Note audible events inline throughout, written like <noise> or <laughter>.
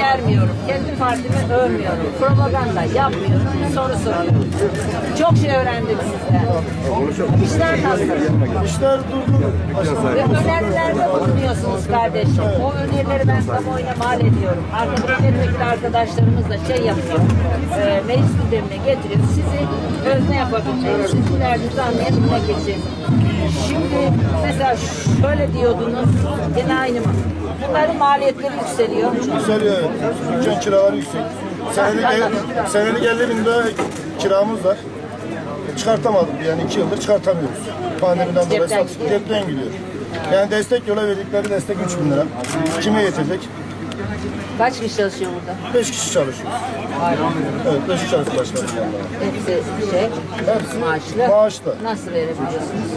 yermiyorum. Kendi partimi övmüyorum. Propaganda yapmıyorum. Soru soruyorum. Çok şey öğrendim sizden. İşler nasıl? İşler durgun. Ve önerilerde bulunuyorsunuz kardeşim. O önerileri ben kamuoyuna mal ediyorum. Arkadaş milletvekili arkadaşlarımız da şey yapıyor. E, meclis gündemine getiriyor. Sizi özne yapabilmek, sizin derdinizi anlayabilmek için. Şimdi mesela şöyle diyordunuz, gene aynı mı? Bunların maliyetleri yükseliyor. Yükseliyor evet. Dükkan kiraları yüksek. Senelik, el- senelik 50 bin lira kiramız var. Çıkartamadık yani iki yıldır çıkartamıyoruz. Pandemiden dolayı Cepten satış cepten gidiyor. Yani destek yola verdikleri destek 3 bin lira. Kime yetecek? Kaç kişi çalışıyor burada? 5 kişi çalışıyor. Evet 5 kişi çalışıyor başkanım. Hepsi şey, Hepsi maaşlı. maaşlı. Nasıl verebiliyorsunuz?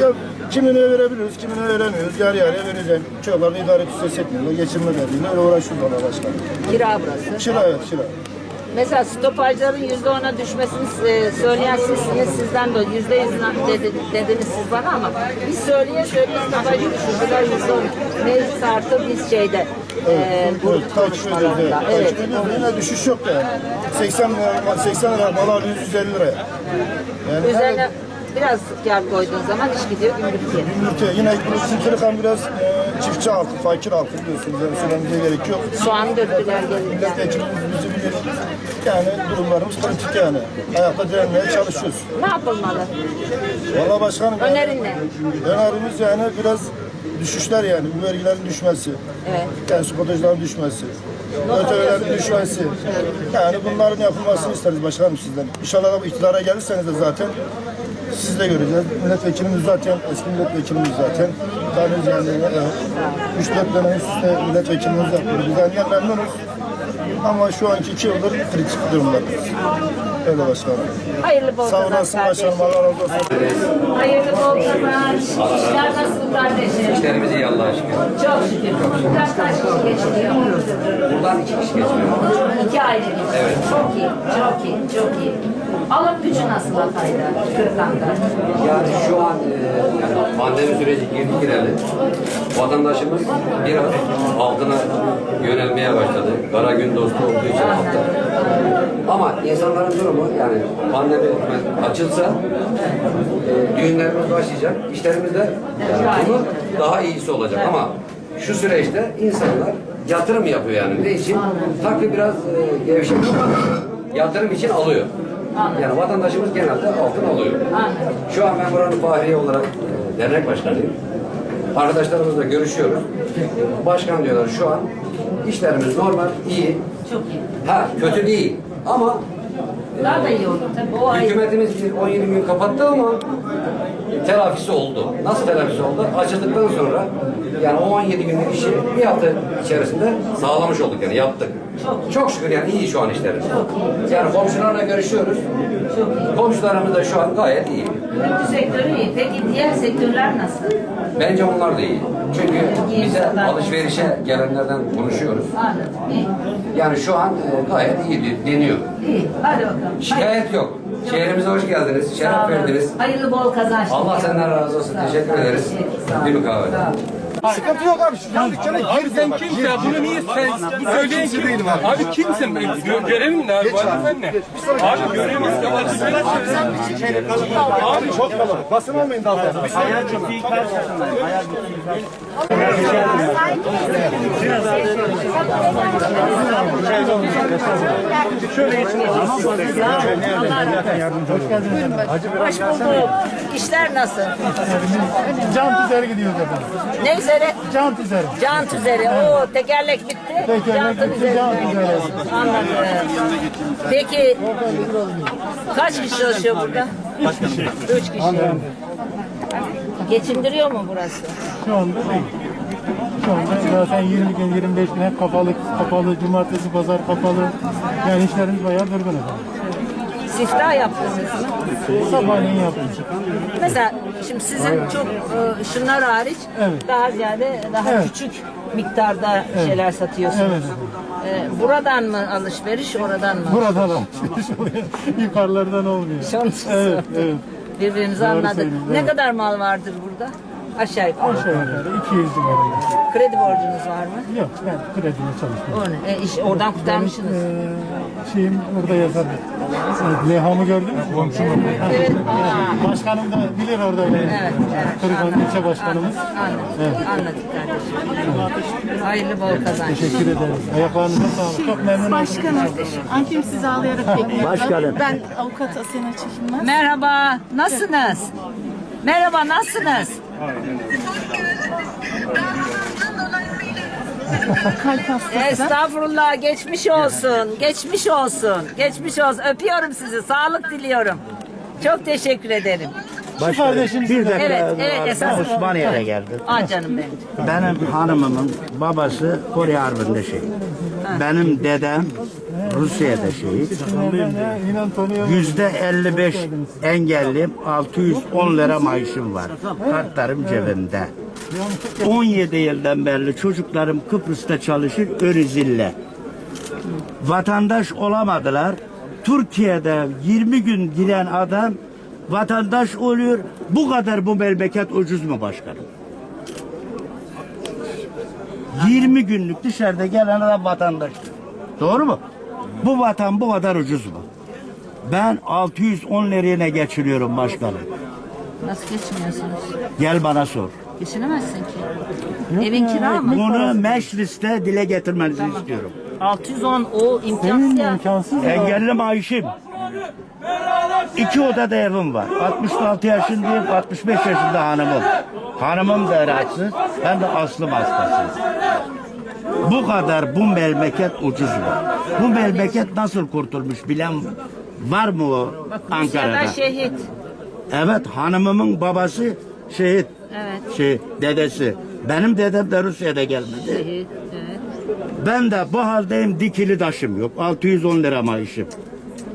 Ya kimine verebiliyoruz, kimine veremiyoruz. Yarı yarıya vereceğim. Çocukların idare etüsü etmiyorlar. Geçinme derdiyle öyle uğraşıyorlar başkanım. Kira burası. Kira evet kira. Mesela stopajların yüzde ona düşmesini e, söyleyen sizsiniz, sizden de yüzde yüz dedi, dediniz siz bana ama biz söyleye söyleye stopajı düşürdüler yüzde on. Meclis artı biz şeyde e, grup Evet, konuşmalarında. Evet. Yine düşüş yok yani. 80 lira, 80 lira alıyoruz 150 liraya. Yani Üzerine biraz kar koyduğun zaman iş gidiyor gümrükçe. Ülke yine bizim Kırıkhan biraz e, çiftçi halkı, fakir halkı biliyorsunuz. Yani söylememize gerek yok. Soğan döktüler gelirken. Milletvekilimiz bizi bilir. Yani durumlarımız kritik yani. Ayakta direnmeye çalışıyoruz. Ne yapılmalı? Valla başkanım. Önerin ne? Önerimiz yani biraz düşüşler yani. Bu vergilerin düşmesi. Evet. Yani spotajların düşmesi. ÖTV'lerin düşmesi. Yani bunların yapılmasını isteriz başkanım sizden. İnşallah da bu iktidara gelirseniz de zaten siz de göreceğiz. Milletvekilimiz zaten, eski milletvekilimiz zaten. Tanıyoruz yani. Evet. 3-4 dönem üst üste milletvekilimiz yapıyor. Biz yani memnunuz. Ama şu anki iki yıldır kritik durumdayız. Öyle başkanım. Hayırlı bol Sağ olasın kardeşim. başkanım. Allah razı olsun. Hayırlı bol kazanç. İşler nasıl kardeşim? İşlerimiz iyi Allah'a şükür. Çok şükür. Buradan kaç kişi geçiriyor? Buradan iki kişi geçmiyor. İki aile. Evet. Çok iyi, çok iyi, çok iyi. Alım gücü nasıl Hatay'da, Kırıkhan'da? Yani şu an e, yani pandemi süreci girdi gireli. Vatandaşımız biraz altına yönelmeye başladı. Kara gün dostu olduğu için halkta. Ama insanların durumu yani pandemi açılsa e, düğünlerimiz başlayacak. İşlerimiz de yani bunun daha iyisi olacak ama şu süreçte insanlar yatırım yapıyor yani. Ne için? Tabii biraz e, gevşek ama yatırım için alıyor. Yani vatandaşımız genelde altın alıyor. Şu an ben buranın fahriye olarak e, dernek başkanıyım. Arkadaşlarımızla görüşüyoruz. Başkan diyorlar şu an işlerimiz normal, iyi. Çok iyi. Ha kötü değil ama Daha da iyi olur tabii. O hükümetimiz bir 17 gün kapattı ama telafisi oldu. Nasıl telafisi oldu? Açıldıktan sonra yani o 17 günlük işi bir hafta içerisinde sağlamış olduk yani yaptık. Çok şükür yani iyi şu an işlerimiz. Yani komşularla görüşüyoruz. Komşularımız da şu an gayet iyi. Ürüncü sektörü iyi. Peki diğer sektörler nasıl? Bence onlar da iyi. Çünkü bize alışverişe gelenlerden konuşuyoruz. Anladım. İyi. Yani şu an e, gayet iyi de- deniyor. İyi. Hadi bakalım. Şikayet yok. Şehrimize hoş geldiniz. Sağ Şeref olun. verdiniz. Hayırlı bol kazanç. Allah senden razı olsun. Teşekkür ederiz. Bir mukavele. Sıkıntı yok abi. Şu dükkana Abi sen kimsin? Bunu niye sen bu söyleyen kim? Abi kimsin? Gö görevin ne abi? Vazifen ne? Abi görevimiz de vazifen Abi çok kalabalık. Basın olmayın daha fazla. Hoş bulduk. İşler nasıl? Can tüzeri gidiyoruz efendim. Ne üzere? Can tüzeri. Jant üzeri. Oo tekerlek bitti. Tekerlek Jantın bitti, jant üzeri. Anladım. Peki kaç kişi çalışıyor burada? Üç kişi. Geçindiriyor mu burası? Şu anda değil. Şu anda zaten 20 gün, 25 gün hep kapalı, kapalı, cumartesi, pazar kapalı. Yani işlerimiz bayağı durgun efendim. Siftah yaptınız mı? Sabahleyin yaptık. Mesela şimdi sizin çok e, şunlar hariç Evet. daha ziyade daha Evet. küçük miktarda şeyler satıyorsunuz. Evet. E, buradan mı alışveriş, oradan mı? Buradan alışveriş oluyor. <laughs> Yukarılardan olmuyor. Şunu Evet, evet. Birbirimizi Doğru anladık. söylüyorsun, Ne evet. kadar mal vardır burada? Aşağı yukarı. Aşağı yukarı 200 civarında. Kredi borcunuz var mı? Yok ben krediyle çalışmıyorum. O ne? E, iş, oradan kurtarmışsınız. Ee, şeyim orada yazar. Evet, Levhamı gördün mü? Komşum Evet. Aa, Başkanım da bilir orada. Evet, Evet, evet. Kırıkan ilçe başkanımız. Anladık. Anladık kardeşim. Hayırlı bol kazanç. Teşekkür ederiz. Ayaklarınıza sağlık. Çok memnun oldum. Başkanım, annem sizi ağlayarak bekliyorum. Başkanım. Ben avukat Asena Çekilmez. Merhaba, nasılsınız? Merhaba, nasılsınız? Hastası. Estağfurullah, geçmiş olsun, geçmiş olsun, geçmiş olsun. Öpüyorum sizi, sağlık diliyorum. Çok teşekkür ederim. Şu kardeşim Bir dakika. Evet, evet, ben Osmaniye'de geldim. Ah canım benim. Benim hanımımın babası Kore Harbi'nde şehit. Benim dedem Rusya'da şehit. İnan tanıyorum. Yüzde 55 engelliyim. 610 lira maaşım var. Kartlarım cebimde. 17 yıldan beri çocuklarım Kıbrıs'ta çalışır Önüzil'le. Vatandaş olamadılar. Türkiye'de 20 gün giren adam vatandaş oluyor. Bu kadar bu memleket ucuz mu başkanım? 20 günlük dışarıda gelen adam vatandaş. Doğru mu? Bu vatan bu kadar ucuz mu? Ben 610 liraya geçiriyorum başkanım? Nasıl geçiniyorsunuz? Gel bana sor. Geçinemezsin ki. Evin kira mı? Bunu mecliste dile getirmenizi istiyorum. 610 o Senin imkansız ya. imkansız. Engelli maaşım. İki odada evim var. 66 yaşındayım, 65 yaşında hanımım. Hanımım da rahatsız, ben de aslım hastasıyım. Bu kadar bu memleket ucuz mu? Bu memleket nasıl kurtulmuş bilen var mı o Ankara'da? Şehit. Evet hanımımın babası şehit. Evet. Şey, dedesi. Benim dedem de Rusya'da gelmedi. Şehit, evet. Ben de bu haldeyim dikili taşım yok. 610 lira maaşım.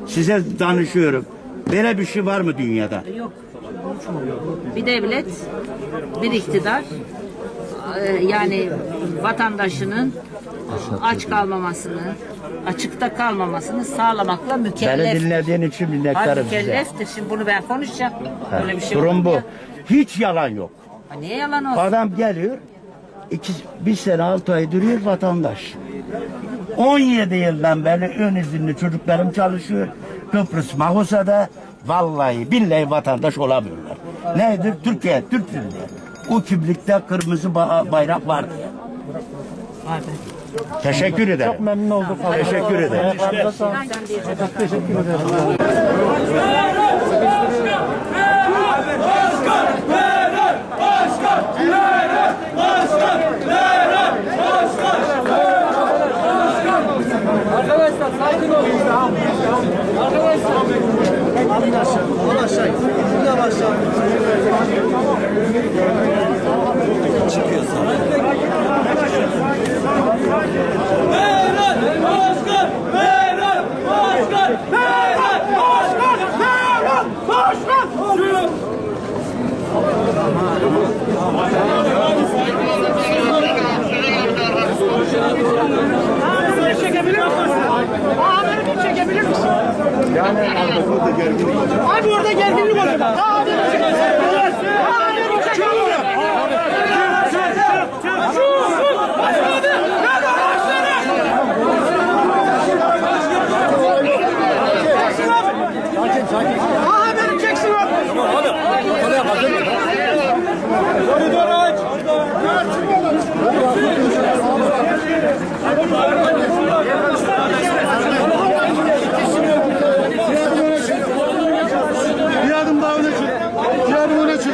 Size danışıyorum. Böyle bir şey var mı dünyada? Yok. Bir devlet, bir iktidar e, yani vatandaşının aç kalmamasını, açıkta kalmamasını sağlamakla Beni mükellef. dinlediğin için minnettarım size. mükelleftir. Şimdi bunu ben konuşacağım. Öyle bir şey Durum bu. ya. Hiç yalan yok. Ha, Niye yalan olsun? Adam geliyor, iki, bir sene altı ay duruyor vatandaş. 17 yıldan beri ön izinli çocuklarım çalışıyor. Kıbrıs Mahusa'da vallahi billahi vatandaş olamıyorlar. Nedir? Türkiye, Türk filmi. O kimlikte kırmızı ba- bayrak var diye. Teşekkür ederim. Çok memnun olduk. Teşekkür ederim. Alın aşağı. Alın aşağı. Buradan aşağı. Çıkıyor sana. Meral Başkan! Meral Başkan! Meral Başkan! Meral Başkan! Tamam. Çekebilir misin? Ayaklarınıza sağlık. Çok teşekkür ederim. Abi orada gerginlik oluyor. Abi. Abi Aha benim çeksin abi. Bir adım daha öne çık. Bir adım öne çık.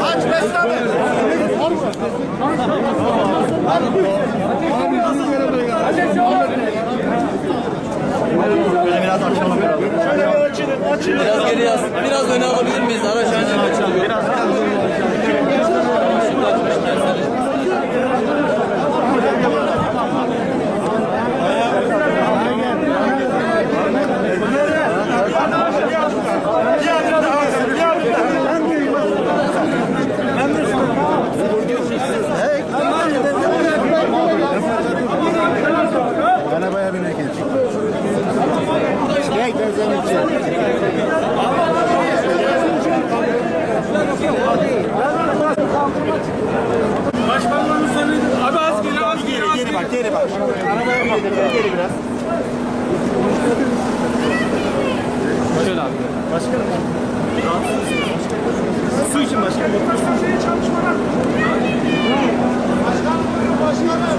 Biraz geri yaz. Biraz öne alabilir Geri bak. Arabaya bak. Geri biraz. Şöyle abi. Başkanım. Su için başkanım. Çalışmalar. Başkanım buyurun başkanım.